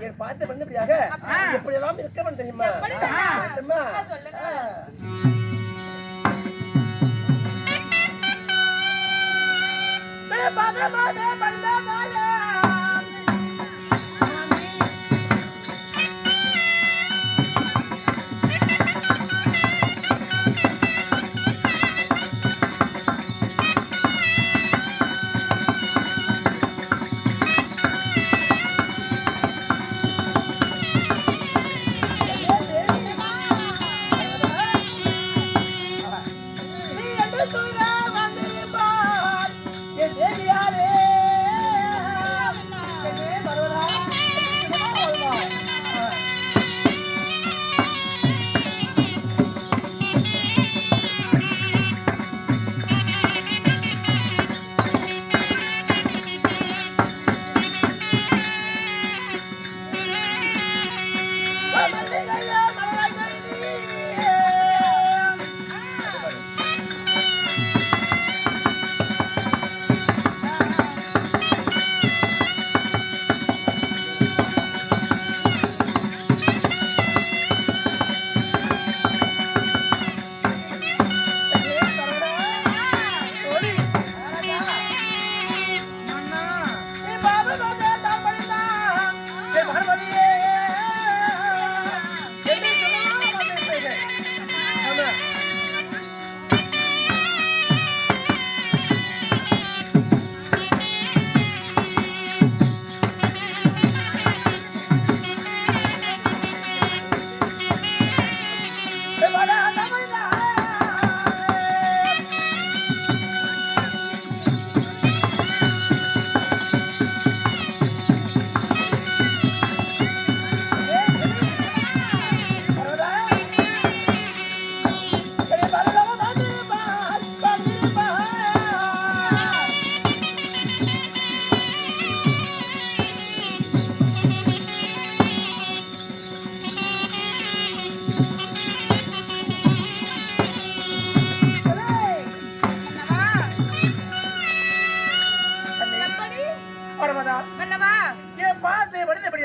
என் பார்த்த பண்ணபடியாக எப்படியெல்லாம் இருக்கவன் தெரியுமா? தெரியுமா? பத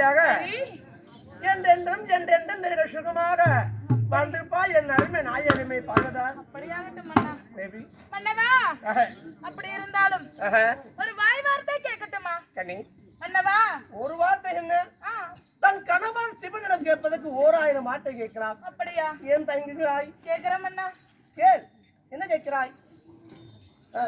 நல்லபடியாக என்றென்றும் என்றென்றும் மிக சுகமாக வந்திருப்பா என் அருமை நாய் அருமை பார்க்கதான் அப்படி இருந்தாலும் ஒரு வாய் வார்த்தை கேட்கட்டுமா? கனி பண்ணவா ஒரு வார்த்தை என்ன? தன் கணவன் சிவனிடம் கேட்பதற்கு ஓர் ஆயிரம் வார்த்தை கேட்கிறான். அப்படியா? ஏன் தங்குகிறாய் கேட்கிறோம் அண்ணா. கேள். என்ன கேட்கிறாய்? ஆ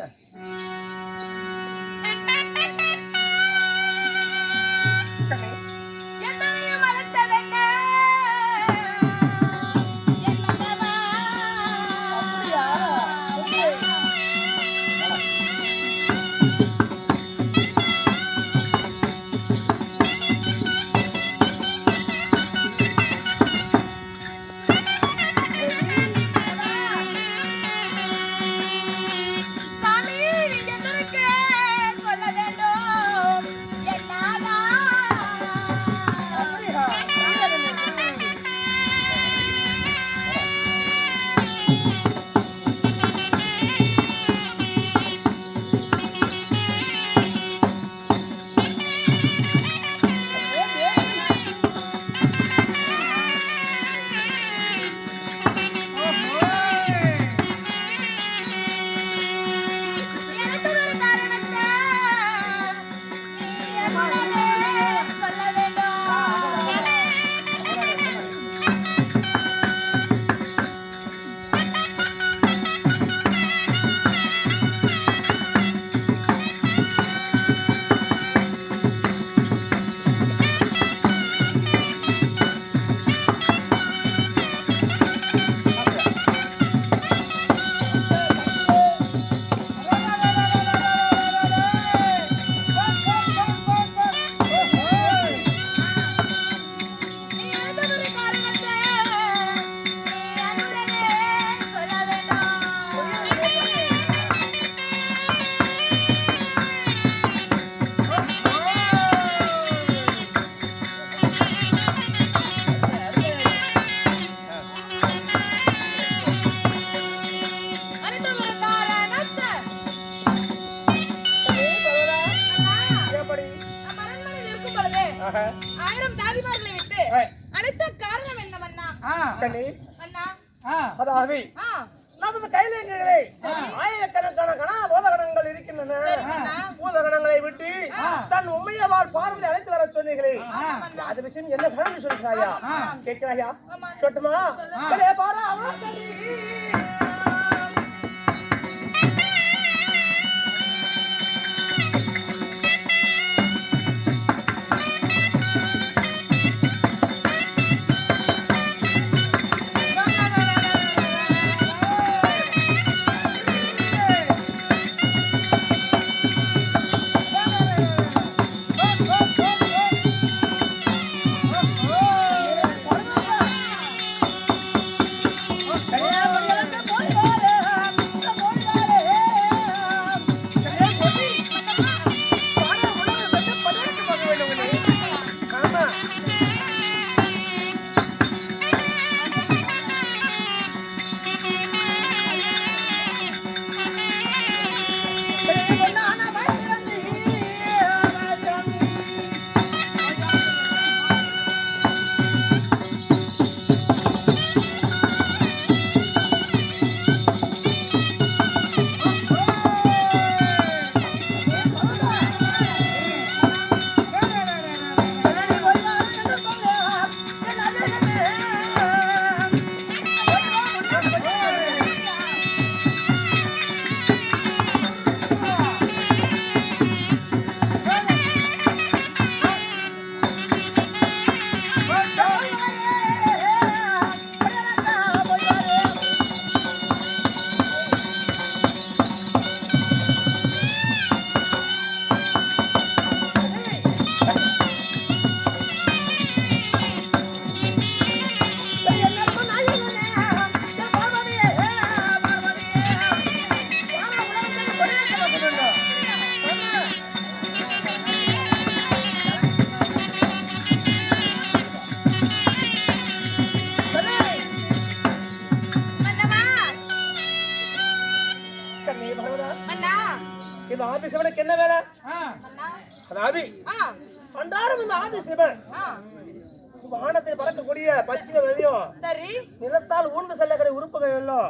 நிலத்தால் ஊர்ந்து செல்லக்கூடிய உறுப்புகள் எல்லாம்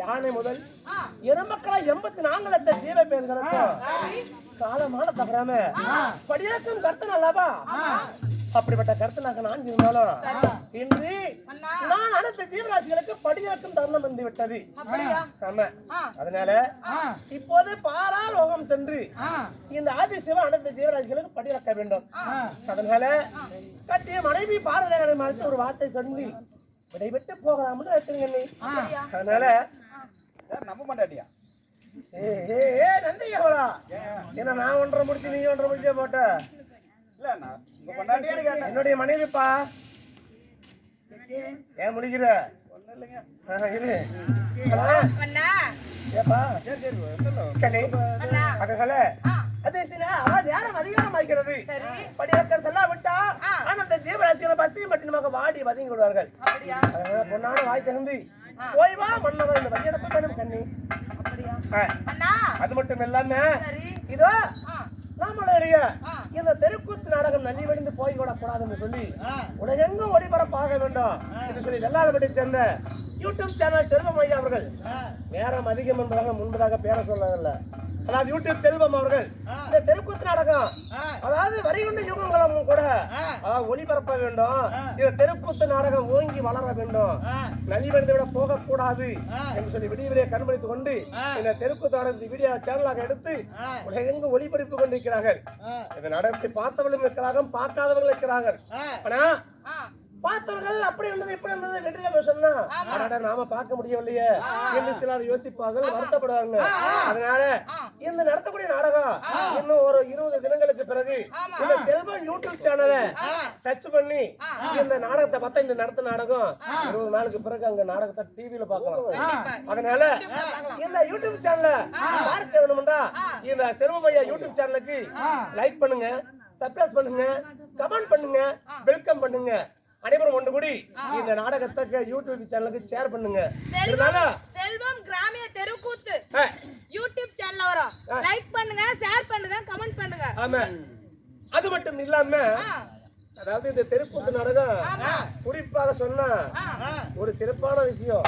யானை முதல். எருமக்களா எண்பத்தி நான்கு லட்சம் ஜீவ பேர்களுக்கும் காலமான தகராம. படியாக்கும் கருத்து நல்லாவா அப்படிப்பட்ட கருத்து நாங்க நான் இருந்தாலும் இன்று நான் அனைத்து ஜீவராசிகளுக்கு படியாக்கும் தருணம் வந்து விட்டது. ஆமா. அதனால இப்போது பாராலோகம் சென்று இந்த ஆதி சிவன் அனைத்து ஜீவராசிகளுக்கு படியிறக்க வேண்டும். அதனால கட்டிய மனைவி பாரதியாரை மறைத்து ஒரு வார்த்தை சொல்லி விடைபெற்று போகலாம்னு வச்சுங்க நீ. அப்படியா அதனால நம்ப மாட்டாட்டியா? ஏன்னா நான் ஒன்றரை முடிச்சு நீ ஒன்றரை முடிச்சே போட்ட. இல்ல நான் உங்க பொண்டாட்டியான்னு கேட்டேன். என்னுடைய மனைவிப்பா? ஏன் முடிக்கிற? இரு. ஏப்பா. சரி நேரம் அதிகாரம் ஆகிறது படியாக்கள் விட்டா. ஆனா அந்த ஜீவராசிகளை பசியும் பட்டினமாக வாடி வதங்கி விடுவார்கள். பொண்ணான வாய் திறந்து. போய் வா மன்னவர் இந்த வழியடப்பு வேணும் கண்ணி. அது மட்டும் இல்லாம இதோ ஆ. இந்த தெருக்கூத்து நாடகம் நலிவடைந்து போய் கூடாதுன்னு சொல்லி உலகெங்கும் ஒளிபரப்பாக வேண்டும் என்று சொல்லி வெள்ளாளப்பட்டி சேர்ந்த யூடியூப் சேனல் செல்வம் ஐயா அவர்கள். நேரம் அதிகம் என்பதாக முன்பதாக பேர சொல்லவில்லை அதாவது யூடியூப் செல்வம் அவர்கள் இந்த தெருக்கூத்து நாடகம் அதாவது வருகின்ற யுகங்களும் கூட அதாவது ஒளிபரப்ப வேண்டும். இந்த தெருக்கூத்து நாடகம் ஓங்கி வளர வேண்டும். நலிவடைந்து விட போகக்கூடாது என்று சொல்லி விடிய கண்பளித்துக் கொண்டு இந்த தெருக்கூத்து நாடகத்தை வீடியோ சேனலாக எடுத்து உலகெங்கும் ஒளிபரப்பு கொண்டிருக்கிறார்கள். இதை நடத்தி பார்த்தவர்களும் இருக்கிறார்கள் பார்க்காதவர்கள் இருக்கிறார்கள். ஆனா பார்த்தவர்கள் அப்படி இருந்தது இப்படி இருந்தது வெற்றில சொன்னா நாம பார்க்க முடியவில்லையே என்று சிலர் யோசிப்பார்கள் வருத்தப்படுவாங்க அதனால இந்த நடத்தக்கூடிய நாடகம் இன்னும் ஒரு இருபது தினங்களுக்கு பிறகு. இந்த செல்வன் யூடியூப் சேனலை டச் பண்ணி இந்த நாடகத்தை பார்த்தா இந்த நடத்த நாடகம் இருபது நாளுக்கு பிறகு அங்க நாடகத்தை டிவியில பார்க்கலாம். அதனால இந்த யூடியூப் சேனலை பார்க்க வேணும்டா இந்த செல்வமையா யூடியூப் சேனலுக்கு லைக் பண்ணுங்க சப்ஸ்கிரைப் பண்ணுங்க கமெண்ட் பண்ணுங்க வெல்கம் பண்ணுங்க. அனைவரும் ஒன்று கூடி இந்த நாடகத்தை யூடியூப் சேனலுக்கு ஷேர் பண்ணுங்க. இருந்தாலும் கிராமிய தெருக்கூத்து. யூடியூப் சேனல்ல வரும். லைக் பண்ணுங்க ஷேர் பண்ணுங்க கமெண்ட் பண்ணுங்க. ஆமா. அது மட்டும் இல்லாம அதாவது இந்த தெருக்கூத்து நாடகம் குறிப்பாக சொன்னா ஒரு சிறப்பான விஷயம்.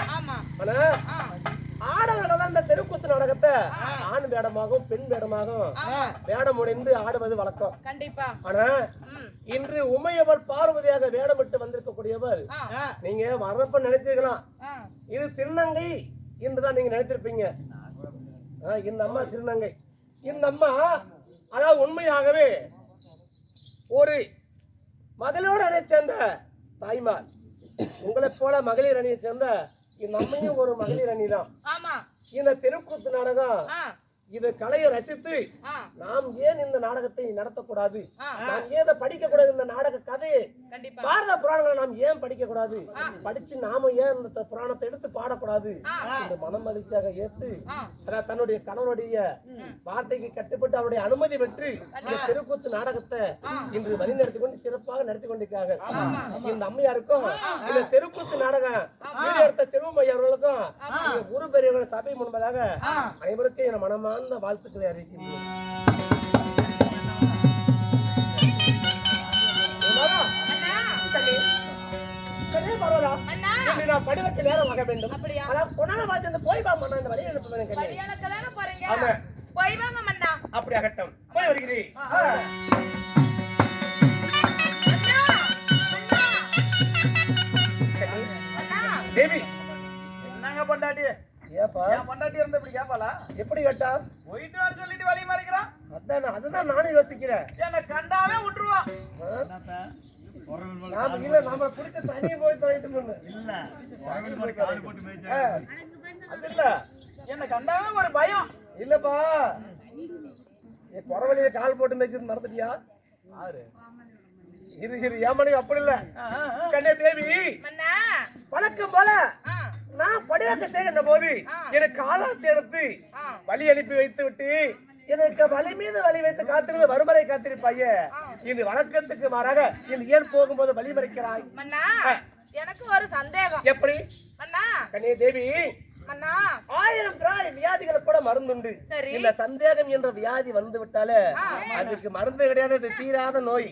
ஆனா ஆடவர்கள் இந்த தெருக்கூத்து நாடகத்தை ஆண் வேடமாகவும் பெண் வேடமாகவும் வேடம் உடைந்து ஆடுவது வழக்கம். கண்டிப்பா. ஆனா இன்று உமையவர் பார்வதியாக வேடமிட்டு வந்திருக்கக்கூடியவர் நீங்க வர்றப்ப நினைச்சிருக்கலாம். இது திருநங்கை என்றுதான் நீங்க நினைச்சிருப்பீங்க ஆ, இந்த அம்மா திருநங்கை. இந்த அம்மா அதாவது உண்மையாகவே ஒரு மகளோடு அணியை சேர்ந்த தாய்மார். உங்களைப் போல மகளிர் அணியை சேர்ந்த இந்த அம்மையும் ஒரு மகளிர் அணி தான் இந்த தெருக்கூத்து நாடகம் இது கலையை ரசித்து நாம் ஏன் இந்த நாடகத்தை நடத்தக்கூடாது? நாம் ஏன் இதை படிக்க கூடாது இந்த நாடக கதையை பாரத புராணங்களை நாம் ஏன் படிக்க கூடாது படிச்சு நாம ஏன் இந்த புராணத்தை எடுத்து பாடக்கூடாது. இந்த மனம் மகிழ்ச்சியாக ஏத்து அதாவது தன்னுடைய கணவனுடைய வார்த்தைக்கு கட்டுப்பட்டு அவருடைய அனுமதி பெற்று இந்த தெருக்கூத்து நாடகத்தை இன்று வழிநடத்தி கொண்டு சிறப்பாக நடத்தி கொண்டிருக்காங்க இந்த அம்மையாருக்கும் இந்த தெருக்கூத்து நாடகம் எடுத்த செல்வம் ஐயா அவர்களுக்கும் குரு பெரியவர்கள் சபை முன்பதாக அனைவருக்கும் என் மனமார்ந்த வாழ்த்துக்களை நான் படிவக்கு நேரம் ஆக வேண்டும். அதான் பார்த்து போய் பா இந்த வழியை ஆமா. போய் வாங்க அப்படி போய் வருகிறேன் தேவி. என்னங்க பொண்டாட்டி? ஏப்பா? என் பொண்டாட்டி இருந்தா இப்படி கேப்பாளா? எப்படி கேட்டா? போயிட்டு வர சொல்லிட்டு வழி மறைக்கிறான். அதான் அதுதான் நானும் யோசிக்கிறேன். என்ன கண்டாவே விட்டுருவான்? நாம இல்ல நாம குடிச்ச தண்ணியை போய் தொலைட்டு அது இல்ல. என்ன கண்டாவே ஒரு பயம். இல்லப்பா. நீ குறவழிய கால் போட்டு மேய்ச்சது மறந்துட்டியா? இரு இரு ஏமனி அப்படி இல்ல. கண்ணே தேவி. மன்னா. வழக்கம் போல. நான் படியாக்க செய்கின்ற போது எனக்கு காலாத்தி எடுத்து வழி அனுப்பி வைத்து விட்டு எனக்கு வழி மீது வழி வைத்து காத்திருந்து வறுமறை காத்திருப்பாய. இந்த வழக்கத்துக்கு மாறாக இந்த ஏன் போகும்போது வழி மறைக்கிறாய்? எனக்கு ஒரு சந்தேகம். எப்படி? கண்ணே தேவி ஆயிரம் திராய் வியாதிகள் கூட மருந்துண்டு. இந்த சந்தேகம் என்ற வியாதி வந்து விட்டாலே. அதுக்கு மருந்து கிடையாது அது தீராத நோய்.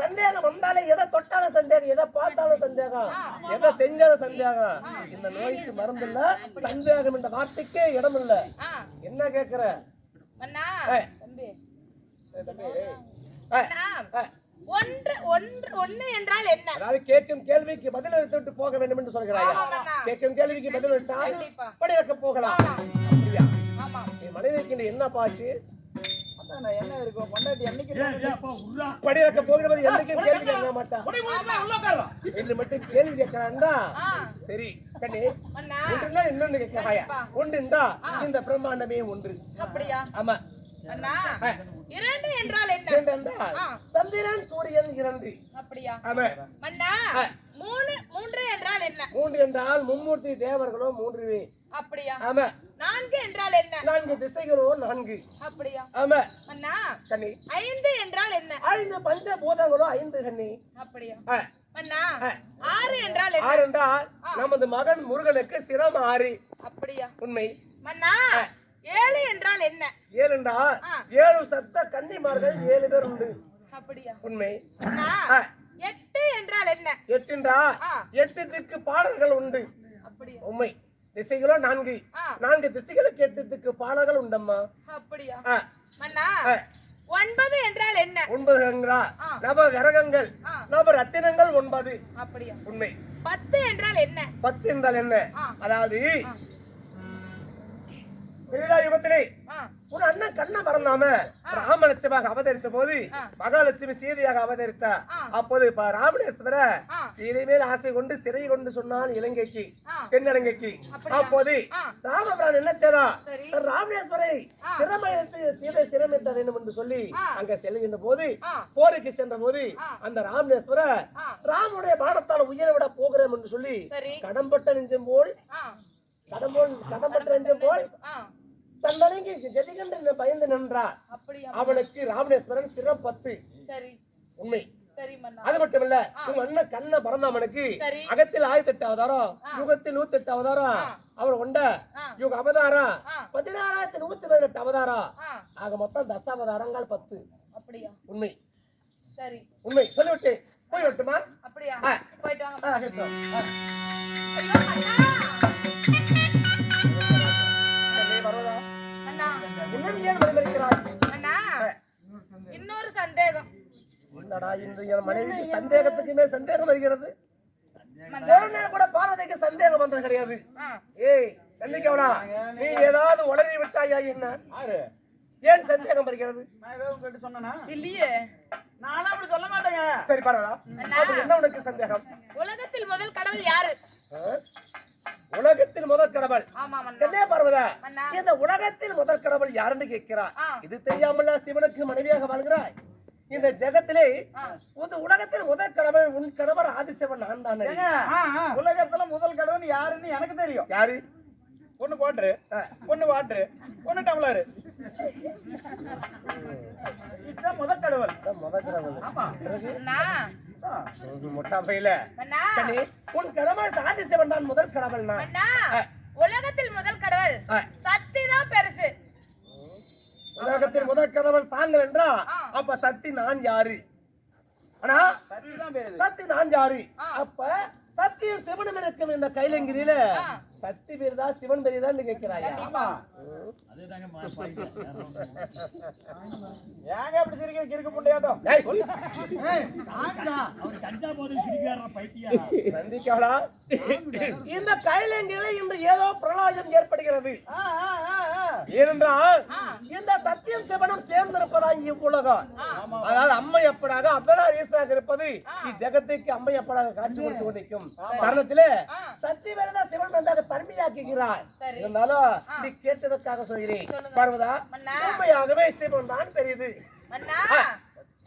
சந்தேகம் வந்தாலே எதை தொட்டாலும் சந்தேகம் எதை பார்த்தாலும் சந்தேகம் எதை செஞ்சாலும் சந்தேகம். இந்த நோய்க்கு மருந்து இல்ல சந்தேகம் என்ற வார்த்தைக்கே இடம் இல்ல என்ன கேக்குற. தம்பி. தம்பி, ஒன்று ஒன்று ஒண்ணு என்றால் என்ன? அதாவது கேட்கும் கேள்விக்கு பதில் விட்டு போக வேண்டும் என்று சொல்கிறாயா. கேட்கும் கேள்விக்கு பதில் விட்டால் கண்டிப்பா. படி வைக்க போகலாம். ஆமா. அப்படியா? ஆமா நீ மனைவிக்கு என்ன பாச்சு என்ன இருக்கும் பொண்டாட்டி என்னைக்கு என்னைக்கும் கேள்வி கேட்க மாட்டா என்று மட்டும் கேள்வி கேட்கிறான்டா சரி கண்ணி அண்ணா. ஒன்றுனா இன்னொன்னு கேட்கிறாயா? ஒன்றுண்டா? இந்த பிரம்மாண்டமே ஒன்று. அப்படியா? ஆமா. இரண்டு என்றால் என்ன. சந்திரன் சூரியன் இரண்டு. அப்படியா. மூணு மூன்று என்றால் என்ன? மூன்று என்றால் மும்மூர்த்தி தேவர்களோ மூன்று அப்படியா? ஆமா. நான்கு என்றால் என்ன? நான்கு திசைகளோ நான்கு. அப்படியா? ஆமா. அண்ணா கண்ணி. ஐந்து என்றால் என்ன? ஐந்து பஞ்சபூதங்களோ ஐந்து கண்ணி. அப்படியா? ஆ. ஆறு என்றால் என்ன? ஆறு என்றால் நமது மகன் முருகனுக்கு சிரம் ஆறு அப்படியா? உண்மை. அண்ணா ஏழு என்றால் என்ன? ஏழு என்றால். ஏழு சத்த கன்னிமார்கள் ஏழு பேர் உண்டு. அப்படியா? உண்மை. எட்டு என்றால் என்ன? எட்டு என்றால். எட்டு திக்கு பாடல்கள் உண்டு. உண்மை. திசைகளோ நான்கு. நான்கு திசைகளுக்கு எட்டு திக்கு பாடல்கள் உண்டம்மா. அப்படியா? ஆ. ஒன்பது என்றால் என்ன? ஒன்பது என்றால். நவ கிரகங்கள். நவ ரத்தினங்கள் ஒன்பது. அப்படியா? உண்மை. பத்து என்றால் என்ன? பத்து என்றால் என்ன. அதாவது யுகத்திலே ஒரு அண்ணன் கண்ணை மறந்தாம ராமலட்சுமியாக அவதரித்த போது. மகாலட்சுமி சீதையாக அவதரித்த. அப்போது ராமணேஸ்வர. சீதை மேல் ஆசை கொண்டு சிறை கொண்டு சொன்னான் இலங்கைக்கு. தென்னலங்கைக்கு? அப்போது. ராமபிரான் என்ன செய்தா சரி. ராமணேஸ்வரை. சிரமயத்து சீதை சிரமித்த வேண்டும் என்று சொல்லி. அங்க செல்கின்ற போது. போருக்கு சென்ற போது. அந்த ராமணேஸ்வர. ராமனுடைய பாடத்தால் உயிரை விட போகிறோம் என்று சொல்லி கடம்பட்ட நெஞ்சம் போல் கடம்போல் கடம்பட்ட நெஞ்சம் போல் தன்னடங்கி ஜெதிகண்டு பயந்து நின்றார் அவனுக்கு ராமணேஸ்வரன் சிரம் பத்து சரி உண்மை அது மட்டும் இல்ல உன் அண்ணன் கண்ண பறந்தவனுக்கு சரி. அகத்தில் ஆயிரத்தி எட்டு அவதாரம் யுகத்தில் நூத்தி எட்டு அவதாரம் அவர் கொண்ட ஆ. யுக அவதாரம். பதினாறாயிரத்தி நூத்தி பதினெட்டு அவதாரம் ஆக மொத்தம் தசாவதாரங்கள் பத்து. அப்படியா? உண்மை. சரி. உண்மை. சொல்லிவிட்டு போய் விட்டுமா அப்படியா. போயிட்டு வாங்க. இன்னும் ஏன் வந்திருக்கிறாய். அண்ணா இன்னொரு சந்தேகம். என்னடா இந்த என் மனைவிக்கு சந்தேகத்துக்கு மேல் சந்தேகம் வருகிறது? நாள் கூட பார்வதிக்கு சந்தேகம் வந்தது கிடையாது. ஏய் கண்டிக்கவனா? நீ ஏதாவது உளறி விட்டாயா என்ன? ஏன் சந்தேகம் வருகிறது? இல்லையே. நானும் அப்படி சொல்ல மாட்டேங்க. சரி பரவாயில்ல. என்ன உனக்கு சந்தேகம்? உலகத்தில் முதல் கடவுள் யாரு? உலகத்தில் முதல் கடவுள். என்ன பரவதா? இந்த உலகத்தில் முதல் கடவுள் யாருன்னு கேட்கிறார். இது தெரியாமல சிவனுக்கு மனைவியாக வாழ்கிறாய்? இந்த ஜெகத்திலே. இந்த உலகத்தில் முதல் கடவுள் உன் கணவர் ஆதிசிவன் நான் தானே. உலகத்துல முதல் கடவுள் யாருன்னு எனக்கு தெரியும். யாரு? ஒண்ணு குவாட்ரு ஒண்ணு வாட்ரு ஒண்ணு டம்ளரு. இதுதான் முதல் கடவுள். முதல் கடவுள். ஆமா. அண்ணா. உன் முட்டா பையில உன் முதல் கடவுள் நான் அண்ணா உலகத்தில் முதல் கடவுள். சக்தி தான் பெருசு. உலகத்தில் முதல் கடவுள் தாங்கள் என்றா. அப்ப சக்தி நான் யாரு? ஆனா சக்தி நான் யாரு. அப்ப சத்தியம் சிவனும் இருக்கும் இந்த கைலங்கிரியில. சக்தி பெரிதா சிவன் பெரிதான் கேட்கிறாயா? கண்டிப்பா. ஏங்க அப்படி சிரிக்கிற? கிறுக்கு நந்திக்காளா இந்த கைலங்கிரியில இன்று ஏதோ பிரளயம் ஏற்படுகிறது. ஏனென்றால். இந்த சத்தியம் சிவனும் சேர்ந்திருப்பதா இவ்வுலகம். அதாவது அம்மை எப்படாக அபரார் ஈஸ்வராக இருப்பது இஜகத்துக்கு அம்மை எப்படாக காட்சி கொடுத்து கொண்டிருக்கும். சக்தி வேறதா சிவன் வந்தாக தன்மையாக்குகிறார். இருந்தாலும் நீ கேட்டதற்காக சொல்கிறேன். பார்வதா உண்மையாகவே சிவன் தான் பெரியது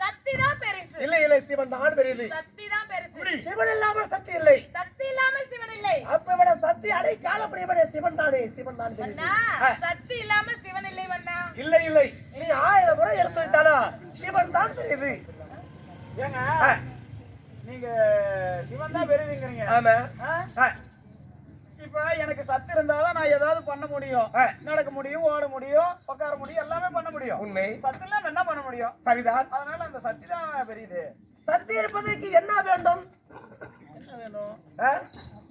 சக்தி தான் பெருசு. இல்லை இல்லை சிவன் தான் பெரியது. சக்தி தான் பெருசு. சிவன் இல்லாமல் சக்தி இல்லை. சக்தி இல்லாமல் சிவன் இல்லை. அப்ப விட சக்தி அடை காலப்படியவனே சிவன் தானே சிவன் தான் பெரியது. சக்தி இல்லாமல் சிவன் இல்லை மன்னா. இல்லை இல்லை. நீ ஆயிரம் முறை எடுத்துக்கிட்டாலும் சிவன் தான் பெரியது. ஏங்க நீங்க சிவன் தான் பெரியதுங்கிறீங்க. ஆமா. ஆ? ஆ, இப்ப எனக்கு சத்து இருந்தாதான் நான் ஏதாவது பண்ண முடியும். நடக்க முடியும் ஓட முடியும் உட்கார முடியும் எல்லாமே பண்ண முடியும். உண்மை. சத்து இல்லாம என்ன பண்ண முடியும்? சரிதான். அதனால அந்த சக்தி தான் பெரியது. சக்தி இருப்பதற்கு என்ன வேண்டும்?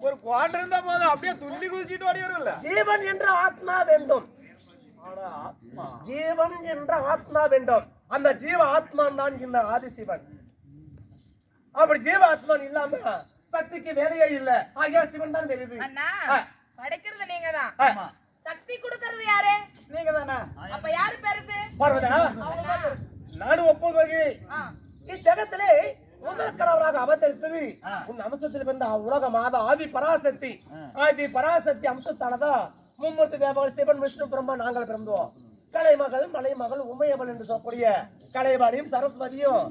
ஒரு குவாட்டர் இருந்தா போதும். அப்படியே துள்ளி குதிச்சிட்டு ஓடி வரும்ல ஜீவன் என்ற ஆத்மா வேண்டும். ஆத்மா. ஜீவன் என்ற ஆத்மா வேண்டும். அந்த ஜீவ ஆத்மான் தான் இந்த ஆதிசிவன். அப்படி ஜீவ ஆத்மான் இல்லாம சக்திக்கு வேலையே இல்ல. ஆகிய சிவன் தான் தெரியுது அண்ணா. படைக்கிறது நீங்கதான். ஆ, சக்தி கொடுக்கறது யாரு? நீங்க தானே அப்ப யாரு பெருசு? பார்வதா நானும் ஆ, இச்சகத்திலே முதல் கடவுளாக அவதரித்தது உன் அம்சத்தில் பிறந்த உலக மாத ஆதி பராசக்தி. ஆதி பராசக்தி அம்சத்தானதான் மும்மூர்த்தி தேவர்கள் சிவன் விஷ்ணு பிரம்மா நாங்கள் பிறந்தோம். கலைமகள் மலைமகள் உமையவள் என்று சொல்லக்கூடிய கலைவாணியும் சரஸ்வதியும்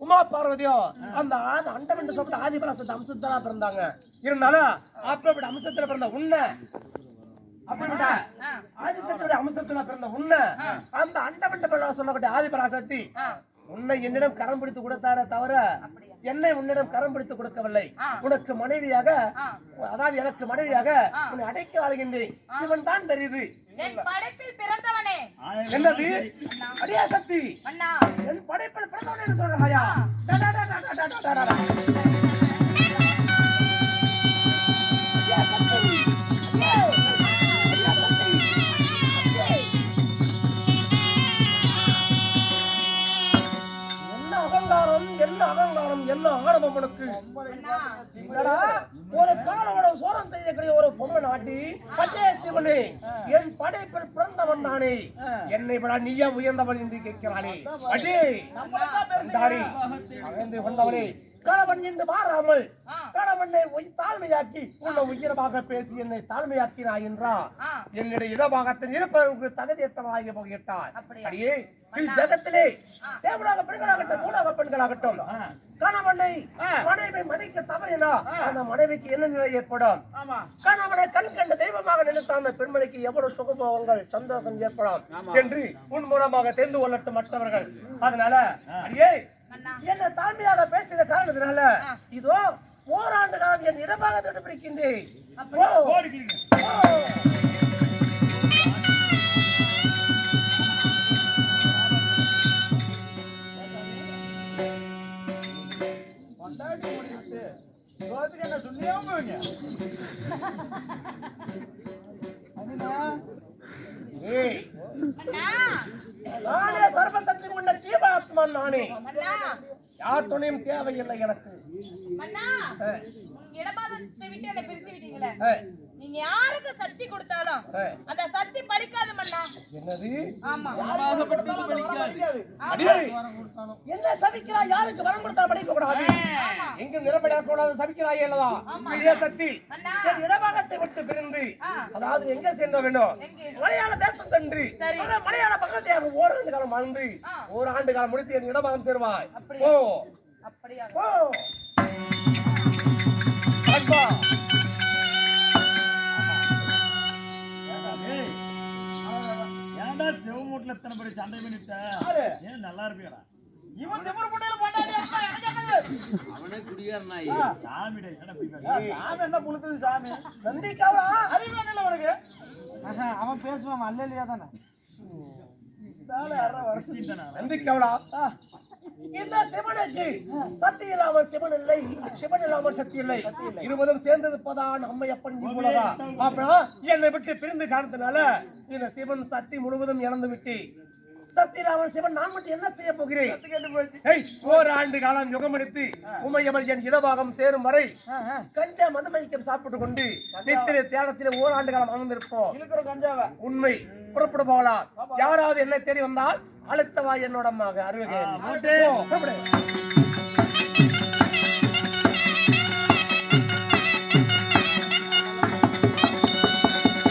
உமா பார்வதியும் அந்த ஆதி அண்டம் என்று சொல்லக்கூடிய ஆதி பராசக்தி அம்சத்தானா பிறந்தாங்க இருந்தாலும் அப்படிப்பட்ட அம்சத்துல பிறந்த உன்னை அப்படிப்பட்ட ஆ, ஆதிசக்தியுடைய அம்சத்துல பிறந்த உன்னை அந்த அண்டமண்ட சொல்லக்கூடிய ஆதி பராசக்தி ஆ. உன்னை என்னிடம் கரம் பிடித்து கொடுத்தாரே தவிர என்னை உன்னிடம் கரம் பிடித்து கொடுக்கவில்லை. உனக்கு மனைவியாக. அதாவது எனக்கு மனைவியாக. உன்னை அடைக்க ஆளுகின்றேன் சிவன் தான் தெரியுது என் படைப்பில் பிறந்தவனே. என்னது? அடியா என்ன அகங்காரம்? என்ன அகங்காரம்? என்ன அகரம் அவனுக்கு ஒரு சோரம் செய்யக்கூடிய ஒரு பொம்மை நாட்டி பச்சை சிவனே என் படைப்பில் பிறந்தவன் நானே. என்னை விட நீயா உயர்ந்தவன் என்று கேட்கிறானே. அடே கொண்டவனே கணவன் என்று மாறாமல். கணவனை தாழ்மையாக்கி உன்னை உயரமாக பேசி என்னை தாழ்மையாக்கினாய் என்றா? ஆ. என்னுடைய இடபாகத்தில் இருப்பதற்கு தகுதியற்றவராகி போகிட்டார் அப்படியா? ஜகத்திலே தேவனாக பெண்களாகட்டும் மூடாக பெண்களாகட்டும். கணவனை மனைவி மதிக்க தவறினா அந்த மனைவிக்கு என்ன நிலை ஏற்படும்? கணவனை கண் கண்ட தெய்வமாக நினைத்த அந்த பெண்மணிக்கு எவ்வளவு சுகபோகங்கள் சந்தோஷம் ஏற்படும் என்று உன் மூலமாக தெரிந்து கொள்ளட்டும் மற்றவர்கள். அதனால அடியே என்ன தாழ்மையாக பேசுகிற காரணத்தினால இதோ ஓராண்டு காலம் என் இடமாக தடுப்பிருக்கின்றேன் என்ன சொல்லியாம நானே சர்வசக்தி உள்ள ஜீவாத்மன் நானே. யார் துணையும் தேவையில்லை எனக்கு. சக்தி கொடுத்தாலும் சக்தி பலிக்காது என்ன சபிக்கிறா? யாருக்கு வரம் கொடுத்தா பலிக்க கூடாது எங்கும் நிரம்பட கூடாது சபிக்கிறாயே இல்லதா சக்தி. இடபாகத்தை விட்டு பிரிந்து அதாவது எங்க சேர்ந்த வேண்டும் மலையாள தேசம் கன்று மலையாள பக்கத்தை ஓராண்டு காலம் வாழ்ந்து ஆண்டு காலம் முடித்து என் இடபாகம் சேருவாய். அப்படியா? ஓ அப்படியா? ஓ அன்பா. ஏன்டா சிவமூட்டில் எத்தனை பேர் சண்டை பண்ணிட்ட? ஏன் நல்லா இருப்பீடா இவன் திமிரு சாமிடா என்னடா இப்படி பேசுற? ஆ, சாமி என்ன புழுத்துது சாமி? நந்திக்காவா அறிவு உனக்கு? அவன் பேசுவான் அல்ல இல்லையா தானே தானே? நந்திக்காவலா இந்த சிவனுக்கு சக்தி இல்லாமல் சிவன் இல்லை. சிவன் இல்லாமல் சக்தி இல்லை. இருவரும் சேர்ந்திருப்பதான் அம்மை அப்பன் இவ்வளவா அப்புறம் என்னை விட்டு பிரிந்து காரணத்தினால இந்த சிவன் சக்தி முழுவதும் இழந்து விட்டு சிவன் நான் மட்டும் என்ன செய்ய போகிறேன்? ஏய், ஓராண்டு காலம் யுகமெடுத்து உமையமல் என் இடபாகம் சேரும் வரை கஞ்ச மதுமைக்கம் சாப்பிட்டு கொண்டு நித்திரை தியானத்திலே ஓராண்டு காலம் அமர்ந்திருப்போம். உண்மை. புறப்பட போகலாம் யாராவது என்னை தேடி வந்தால் அழுத்தவா என்னோட மக அருகே